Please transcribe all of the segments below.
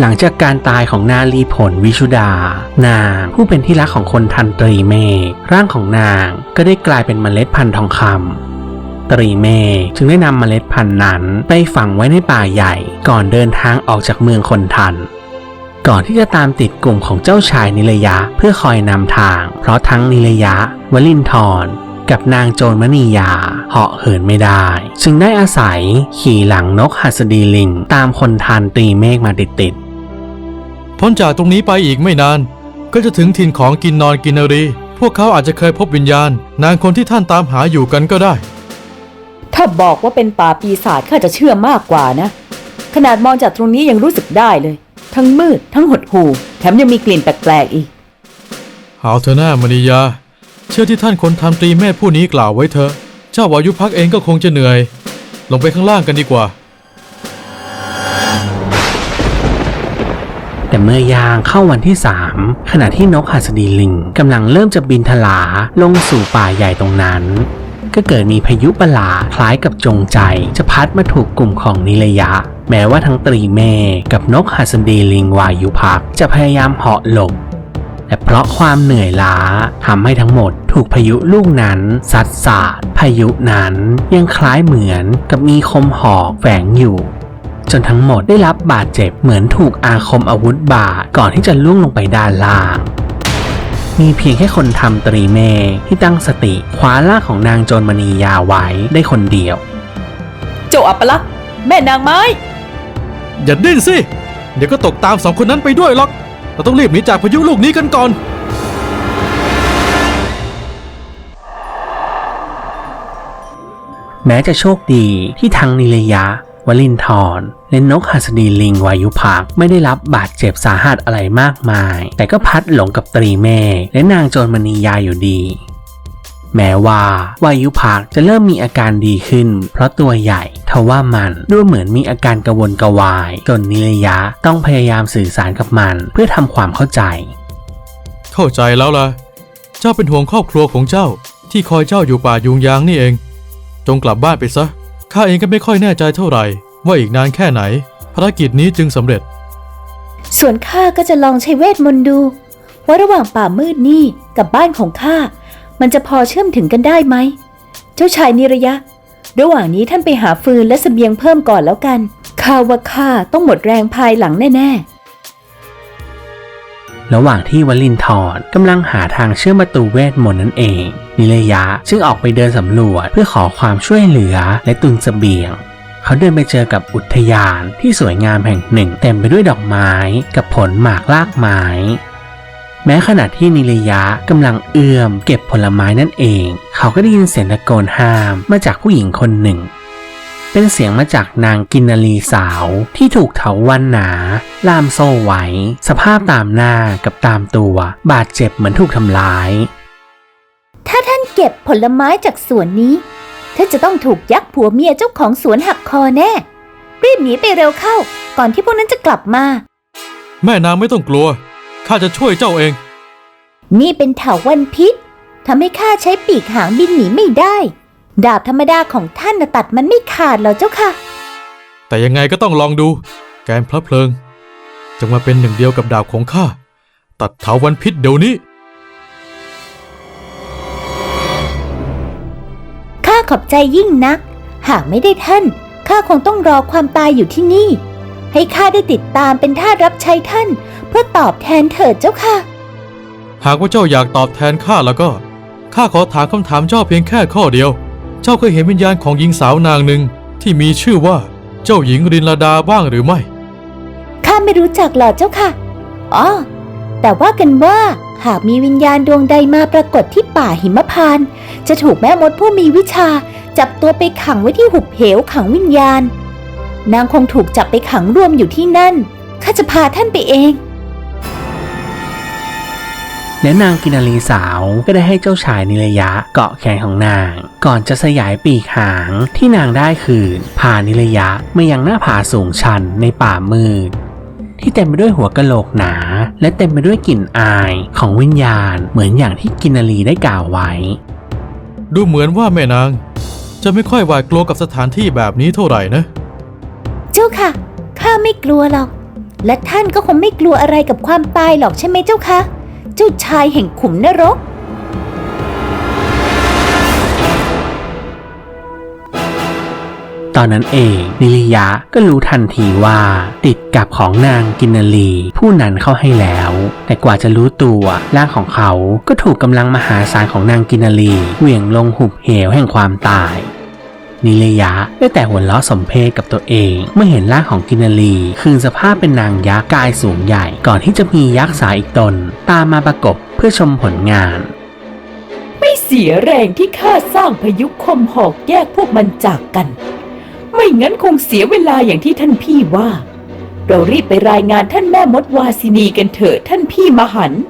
หลังจากการตายของนาลีผลวิชุดา นางผู้เป็นที่รักของคนทันตรีเมฆร่างของนางก็ได้กลายเป็นเมล็ดพันธุ์ทองคำตรีเมฆจึงได้นำเมล็ดพันธุ์นั้นไปฝังไว้ในป่าใหญ่ก่อนเดินทางออกจากเมืองคนทัน ก่อนที่จะตามติดกลุ่มของเจ้าชายนิรยะเพื่อคอยนำทาง เพราะทั้งนิรยะ วลินทรกับนางโจรมณียาเหาะเหินไม่ได้ จึงได้อาศัยขี่หลังนกหัสดีลิง ตามคนทานตรีเมฆมาติด พ้นจากตรงนี้ไปอีกไม่นาน ก็จะถึงถิ่นของกินนอนกินนารี พวกเขาอาจจะเคยพบวิญญาณ นางคนที่ท่านตามหาอยู่กันก็ได้ ถ้าบอกว่าเป็นป่าปีศาจข้าจะเชื่อมากกว่านะ ขนาดมองจากตรงนี้ยังรู้สึกได้เลย ทั้งมืด ทั้งหดหู่แถมยังมีกลิ่นแปลกๆอีกเอาเถอะหน้ามณียา เชื่อที่ท่านคนทำตรีแม่ผู้นี้กล่าวไว้เถอะ เจ้าวายุพักเองก็คงจะเหนื่อย ลงไปข้างล่างกันดีกว่า แต่เมื่อยางเข้าวันที่สามขณะที่นกหัสดีลิงกำลังเริ่มจะบินทลาลงสู่ป่าใหญ่ตรงนั้น ก็เกิดมีพายุประหลาดคล้ายกับจงใจ จะพัดมาถูกกลุ่มของนิรยะ แม้ว่าทั้งตรีเมกับนกหัสดีลิงวายุพักจะพยายามเหาะหลบแต่เพราะความเหนื่อยล้าทำให้ทั้งหมดถูกพายุลูกนั้นซัดสาดพายุนั้นยังคล้ายเหมือนกับมีคมหอกแฝงอยู่ จนทั้งหมดได้รับบาดเจ็บเหมือนถูกอาคมอาวุธบาดก่อนที่จะล่วงลงไปด้านล่าง มีเพียงแค่คนทำตรีเมฆที่ตั้งสติคว้าล่างของนางโจรมณียาไว้ได้คนเดียว เจ้าอัปลักษณ์แม่นางไม้ อย่าดิ้นสิ เดี๋ยวก็ตกตามสองคนนั้นไปด้วยหรอก เราต้องรีบหนีจากพายุลูกนี้กันก่อน แม้จะโชคดีที่ทั้งนิรยะ วลินทรและนกหัสดีลิงวายุพักไม่ได้รับบาดเจ็บสาหัสอะไรมากมาย แต่ก็พัดหลงกับตรีเมฆและนางโจรมณียาอยู่ดี แม้ว่าวายุพักจะเริ่มมีอาการดีขึ้น เพราะตัวใหญ่ทว่ามันดูเหมือนมีอาการกระวนกระวาย จนนิรยะต้องพยายามสื่อสารกับมันเพื่อทำความเข้าใจ เข้าใจแล้วล่ะ เจ้าเป็นห่วงครอบครัวของเจ้าที่คอยเจ้าอยู่ป่ายุงยางนี่เอง จงกลับบ้านไปซะ ข้าเองก็ไม่ค่อยแน่ใจเท่าไหร่ ว่าอีกนานแค่ไหน ภารกิจนี้จึงสำเร็จ ส่วนข้าก็จะลองใช้เวทมนต์ดู ว่าระหว่างป่ามืดนี่กับบ้านของข้ามันจะพอเชื่อมถึงกันได้ไหม เจ้าชายนิระยะ ระหว่างนี้ท่านไปหาฟืนและเสบียงเพิ่มก่อนแล้วกันข้าว่าข้าต้องหมดแรงภายหลังแน่ ระหว่างที่วลินทรกำลังหาทางเชื่อมประตูเวทมนต์นั่นเอง นิระยะจึงออกไปเดินสำรวจเพื่อขอความช่วยเหลือและตุนเสบียง เขาเดินไปเจอกับอุทยานที่สวยงามแห่งหนึ่ง เต็มไปด้วยดอกไม้กับผลหมากลากไม้แม้ขณะที่นิระยะกำลังเอื้อมเก็บผลไม้นั่นเอง เขาก็ได้ยินเสียงตะโกนห้ามมาจากผู้หญิงคนหนึ่ง เป็นเสียงมาจากนางกินนารีสาวที่ถูกเถาวันหนา ล่ามโซ่ไว้ สภาพตามหน้ากับตามตัว บาดเจ็บเหมือนถูกทำร้ายๆถ้าท่านเก็บผลไม้จากสวนนี้ท่านจะต้องถูกยักษ์ผัวเมียเจ้าของสวนหักคอแน่ รีบหนีไปเร็วเข้า ก่อนที่พวกนั้นจะกลับมา แม่นางไม่ต้องกลัว ข้าจะช่วยเจ้าเอง นี่เป็นเถาวันพิษทำให้ข้าใช้ปีกหางบินหนีไม่ได้ ดาบธรรมดาของท่านน่ะตัดมันไม่ขาดหรอกเจ้าค่ะ แต่ยังไงก็ต้องลองดู แกนพระเพลิงจงมาเป็นหนึ่งเดียวกับดาบของข้า ตัดเถาวันพิษเดี๋ยวนี้ ข้าขอบใจยิ่งนัก หากไม่ได้ท่าน ข้าคงต้องรอความตายอยู่ที่นี่ ให้ข้าได้ติดตามเป็นทาสรับใช้ท่าน เพื่อตอบแทนเถิดเจ้าค่ะ หากว่าเจ้าอยากตอบแทนข้าแล้วก็ ข้าขอถามคำถามเจ้าเพียงแค่ข้อเดียว เจ้าเคยเห็นวิญญาณของหญิงสาวนางหนึ่งที่มีชื่อว่าเจ้าหญิงรินลาดาบ้างหรือไม่ ข้าไม่รู้จักหรอกเจ้าค่ะ อ๋อ แต่ว่ากันว่าหากมีวิญญาณดวงใดมาปรากฏที่ป่าหิมพานต์จะถูกแม่มดผู้มีวิชา จับตัวไปขังไว้ที่หุบเหวขังวิญญาณ นางคงถูกจับไปขังรวมอยู่ที่นั่น ข้าจะพาท่านไปเอง และนางกินนารีสาวก็ได้ให้เจ้าชายนิรยะเกาะแขนของนาง ก่อนจะสยายปีกหางที่นางได้คืนพานิรยะมายังหน้าผาสูงชันในป่ามืดที่เต็มไปด้วยหัวกะโหลกหนา และเต็มไปด้วยกลิ่นอายของวิญญาณเหมือนอย่างที่กินนารีได้กล่าวไว้ ดูเหมือนว่าแม่นาง จะไม่ค่อยหวาดกลัวกับสถานที่แบบนี้เท่าไหร่นะ เจ้าค่ะ ข้าไม่กลัวหรอก และท่านก็คงไม่กลัวอะไรกับความตายหรอกใช่ไหมเจ้าคะเจ้าชายแห่งขุมนรก ตอนนั้นเองนิริยะก็รู้ทันทีว่า ติดกับของนางกินนารีผู้นั้นเข้าให้แล้ว แต่กว่าจะรู้ตัวร่างของเขาก็ถูกกำลังมหาศาลของนางกินนารีเหวี่ยงลงหุบเหวแห่งความตาย นิริยะได้แต่หัวเราะสมเพชกับตัวเอง เมื่อเห็นร่างของกินนารีคืนสภาพเป็นนางยักษ์กายสูงใหญ่ ก่อนที่จะมียักษ์สาวอีกตน ตามมาประกบเพื่อชมผลงาน ไม่เสียแรงที่ข้าสร้างพายุคมหอกแยกพวกมันจากกัน ไม่งั้นคงเสียเวลาอย่างที่ท่านพี่ว่า เรารีบไปรายงานท่านแม่มดวาสินีกันเถอะท่านพี่มหันต์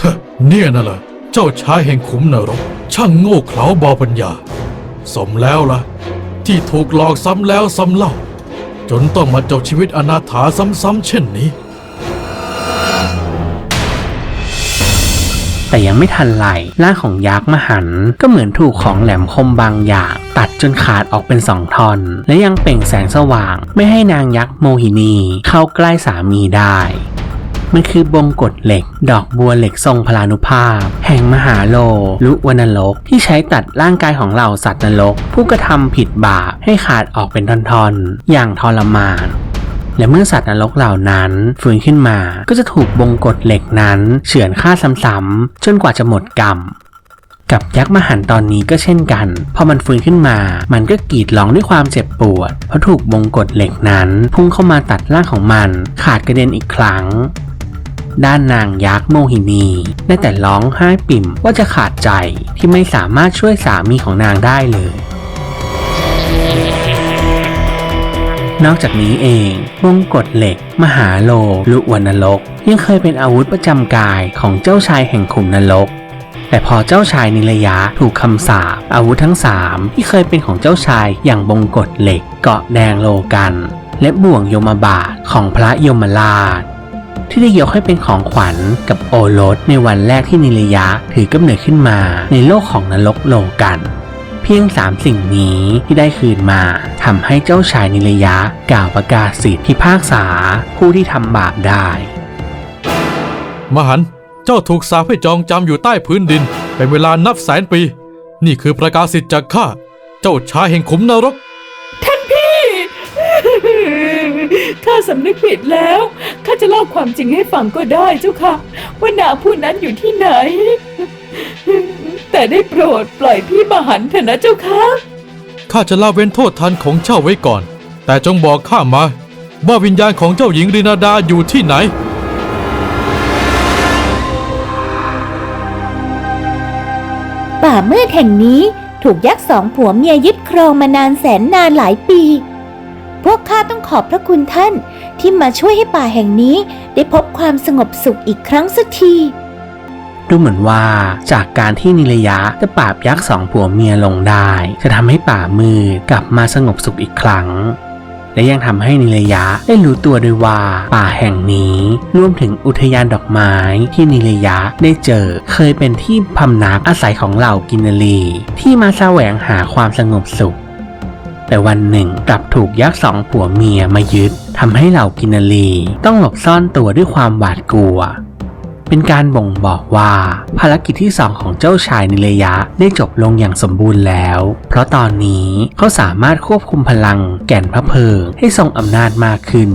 ฮะเนี่ยน่ะเหรอเจ้าชายแห่งขุมนรก ช่างโง่เขลาบอปัญญา สมแล้วล่ะ ที่ถูกหลอกซ้ำแล้วซ้ำเล่า จนต้องมาจบชีวิตอนาถาซ้ำๆเช่นนี้ แต่ยังไม่ทันไหลร่างของยักษ์มหันต์ก็เหมือนถูกของแหลมคมบางอย่าง ตัดจนขาดออกเป็นสองท่อน และยังเปล่งแสงสว่าง ไม่ให้นางยักษ์โมหินีเข้าใกล้สามีได้ มันคือบงกฎเหล็ก ดอกบัวเหล็กทรงพลานุภาพ แห่งมหาโลลุวนรก ที่ใช้ตัดร่างกายของเหล่าสัตว์นรก ผู้กระทำผิดบาปให้ขาดออกเป็นท่อนๆ อย่างทรมานและเมื่อสัตว์นรกเหล่านั้นฟื้นขึ้นมา ก็จะถูกบงกฎเหล็กนั้นเฉือนฆ่าซ้ำๆจนกว่าจะหมดกรรม กับยักษ์มหันต์ตอนนี้ก็เช่นกัน พอมันฟื้นขึ้นมา มันก็กรีดร้องด้วยความเจ็บปวด เพราะถูกบงกฎเหล็กนั้น พุ่งเข้ามาตัดร่างของมัน ขาดกระเด็นอีกครั้ง ด้านนางยักษ์โมหินีได้แต่ร้องไห้ปิ่มว่าจะขาดใจที่ไม่สามารถช่วยสามีของนางได้เลยนอกจากนี้เองวงกฎเหล็ก มหาโลลุวนนรกยังเคยเป็นอาวุธประจำกายของเจ้าชายแห่งขุมนรก แต่พอเจ้าชายนิรยะถูกคำสาปอาวุธทั้งสามที่เคยเป็นของเจ้าชายอย่างบงกฎเหล็ก เกาะแดงโลกัน และบ่วงโยมบาทของพระยมราช ที่ได้ยกให้เป็นของขวัญกับโอรสในวันแรกที่นิรยะถือกำเนิดขึ้นมาในโลกของนรกโลกัน เพียงสามสิ่งนี้ที่ได้คืนมาทำให้เจ้าชายนิรยะกล่าวประกาศสิทธิพิพากษาผู้ที่ทำบาปได้ มหันเจ้าถูกสาปให้จองจำอยู่ใต้พื้นดิน เป็นเวลานับแสนปี นี่คือประกาศสิทธิ์จากข้า เจ้าชายแห่งขุมนรก ข้าสำนึกผิดแล้ว ข้าจะเล่าความจริงให้ฟังก็ได้เจ้าค่ะ ว่านางผู้นั้นอยู่ที่ไหน แต่ได้โปรดปล่อยพี่มหันต์เถอะนะเจ้าค่ะ ข้าจะละเว้นโทษทันของเจ้าไว้ก่อน แต่จงบอกข้ามาว่าวิญญาณของเจ้าหญิงรินาดาอยู่ที่ไหนป่ามืดแห่งนี้ถูกยักษ์สองผัวเมียยึดครองมานานแสนนานหลายปี พวกข้าต้องขอบพระคุณท่านที่มาช่วยให้ป่าแห่งนี้ได้พบความสงบสุขอีกครั้งสักที ดูเหมือนว่าจากการที่นิรยะจะปราบยักษ์สองผัวเมียลงได้ จะทำให้ป่ามืดกลับมาสงบสุขอีกครั้ง และยังทำให้นิรยะได้รู้ตัวด้วยว่าป่าแห่งนี้รวมถึงอุทยานดอกไม้ที่นิรยะได้เจอเคยเป็นที่พำนักอาศัยของเหล่ากินนารีที่มาแสวงหาความสงบสุข แต่วันหนึ่งกลับถูกยักษ์สองผัวเมียมายึดทำให้เหล่ากินารี ต้องหลบซ่อนตัวด้วยความหวาดกลัว เป็นการบ่งบอกว่าภารกิจที่สองของเจ้าชายนิระยะได้จบลงอย่างสมบูรณ์แล้ว เพราะตอนนี้เขาสามารถควบคุมพลังแก่นพระเพลิงให้ทรงอำนาจมากขึ้น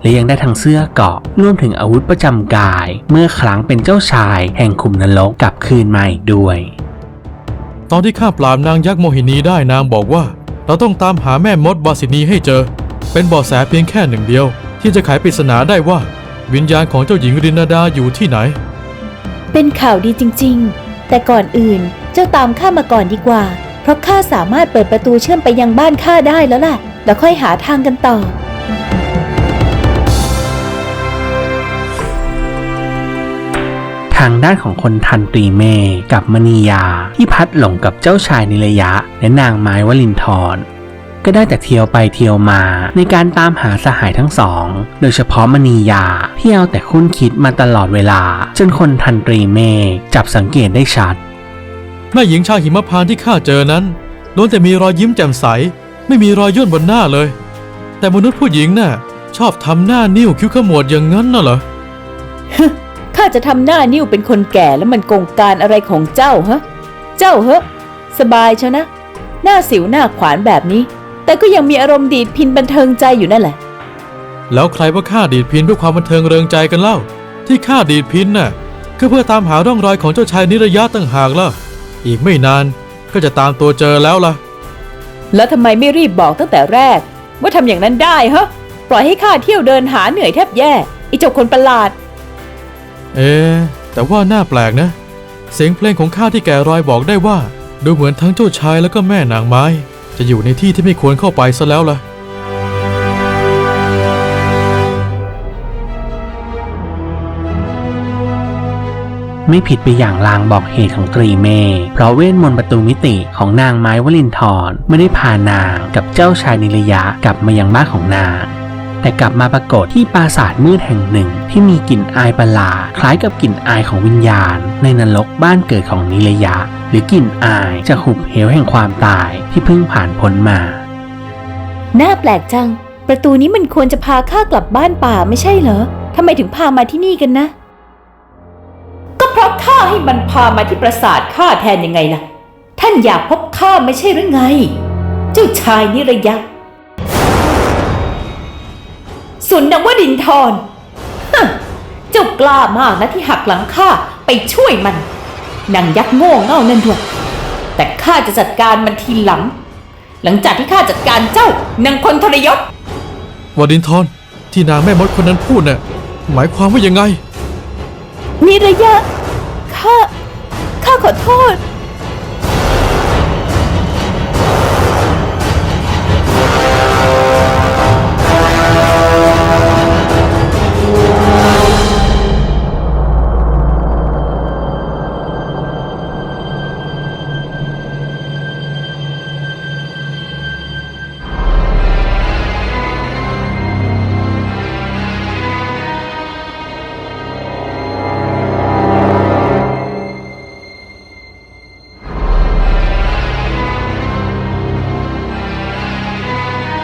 และยังได้ทั้งเสื้อเกาะรวมถึงอาวุธประจำกาย เมื่อครั้งเป็นเจ้าชายแห่งขุมนรกกลับคืนมาอีกด้วย ตอนที่ข้าปราบนางยักษ์โมหินีได้นางบอกว่า เราต้องตามหาแม่มดบาสินีให้เจอ เป็นเบาะแสเพียงแค่หนึ่งเดียว ที่จะไขปริศนาได้ว่า วิญญาณของเจ้าหญิงรินาดาอยู่ที่ไหน เป็นข่าวดีจริงๆ แต่ก่อนอื่นเจ้าตามข้ามาก่อนดีกว่า เพราะข้าสามารถเปิดประตูเชื่อมไปยังบ้านข้าได้แล้วล่ะ แล้วค่อยหาทางกันต่อ ทางด้านของคนทันตรีเมกับมณียา ที่พัดหลงกับเจ้าชายนิระยะ และนางไม้วลินทรก็ได้แต่เที่ยวไปเที่ยวมาในการตามหาสหายทั้งสอง โดยเฉพาะมณียาที่เอาแต่คุ้นคิดมาตลอดเวลา จนคนทันตรีเมฆจับสังเกตได้ชัดแม่หญิงชาวหิมพานที่ข้าเจอนั้นล้วนแต่มีรอยยิ้มแจ่มใส ไม่มีรอยย่นบนหน้าเลย แต่มนุษย์ผู้หญิงน่ะชอบทำหน้านิ้วคิ้วขมวดอย่างนั้นน่ะเหรอ ข้าจะทำหน้านิ้วเป็นคนแก่แล้วมันกงการอะไรของเจ้าฮะ เจ้าเหอะสบายเชยวนะ หน้าสิวหน้าขวานแบบนี้ แต่ก็ยังมีอารมณ์ดีดพินบันเทิงใจอยู่นั่นแหละ แล้วใครว่าข้าดีดพินเพื่อความบันเทิงเริงใจกันเล่า ที่ข้าดีดพินน่ะก็เพื่อตามหาร่องรอยของเจ้าชายนิระยะต่างหากล่ะ อีกไม่นานก็จะตามตัวเจอแล้วล่ะ แล้วทำไมไม่รีบบอกตั้งแต่แรก ว่าทำอย่างนั้นได้ฮะ ปล่อยให้ข้าเที่ยวเดินหาเหนื่อยแทบแย่ไอเจ้าคนประหลาด เอ๊แต่ว่าน่าแปลกนะ เสียงเพลงของข้าที่แก่รอยบอกได้ว่า ดูเหมือนทั้งเจ้าชายแล้วก็แม่นางไม้ จะอยู่ในที่ที่ไม่ควรเข้าไปซะแล้วล่ะไม่ผิดไปอย่างลางบอกเหตุของตรีเมย์เพราะเวทมนต์ประตูมิติของนางไม้วลินทรไม่ได้พานางกับเจ้าชายนิรยะกลับมายังบ้านของนาง แต่กลับมาปรากฏที่ปราสาทมืดแห่งหนึ่ง ที่มีกลิ่นอายประหลาดคล้ายกับกลิ่นอายของวิญญาณ ในนรกบ้านเกิดของนิรยะ หรือกลิ่นอายจากหุบเหวแห่งความตายที่เพิ่งผ่านพ้นมา น่าแปลกจัง ประตูนี้มันควรจะพาข้ากลับบ้านป่าไม่ใช่เหรอทำไมถึงพามาที่นี่กันนะ ก็เพราะข้าให้มันพามาที่ปราสาทข้าแทนยังไงล่ะ ท่านอยากพบข้าไม่ใช่หรือไง เจ้าชายนิระยะ สุนนวดินทรฮะเจ้ากล้ามากนะที่หักหลังข้าไปช่วยมันนางยักษ์โง่เง่านั่นด้วย แต่ข้าจะจัดการมันทีหลัง หลังจากที่ข้าจัดการเจ้านางคนทรยศวดินทรที่นางแม่มดคนนั้นพูดน่ะหมายความว่ายังไงนิระยะข้าข้าขอโทษ